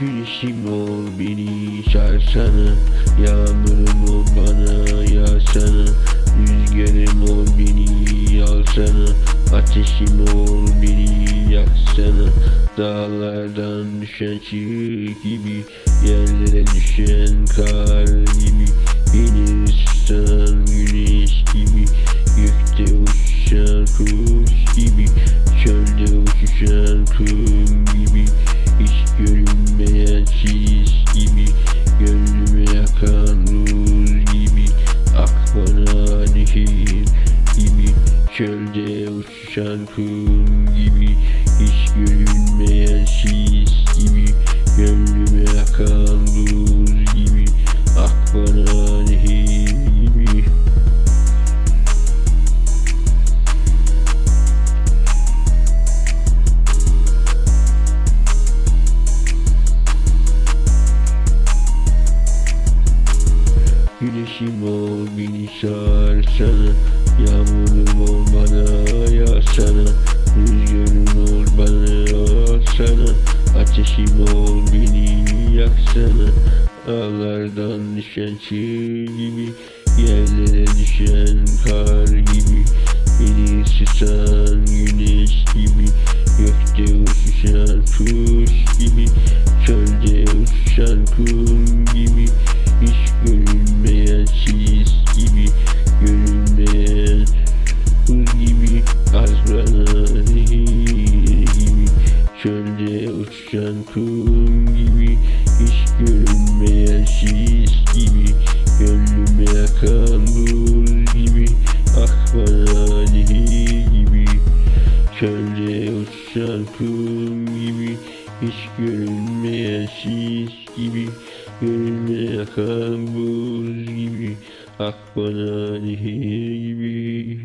Güneşim ol beni sarsana Yağmurum ol bana yağsana Rüzgarım ol beni yalsana Ateşim ol beni yaksana. Dağlardan düşen çığ gibi Yerlere düşen kar gibi Beni ısıtan güneş gibi Gökte uçuşan kuş gibi Çölde uçuşan kum gibi. Çölde uçuşan kum gibi Hiç görünmeyen sis gibi Gönlüme yakan buz gibi Ak bana nehir gibi. Güneşim ol beni sarsana Yağmurum ol bana yağsana Rüzgarım ol bana olsana Ateşim ol beni yaksana Dağlardan düşen çığ gibi Yerlere düşen kar gibi. Beni ısıtan güneş gibi Gökte uçuşan kuş gibi. Çölde uçuşan kum gibi Hiç görünmeyen sis kum gibi Hiç görünmeyen sis gibi Gönlüme yakan buz gibi Ah gibi. Çölde uçuşan kum gibi Hiç görünmeyen sis gibi Gönlüme yakan buz gibi Ah gibi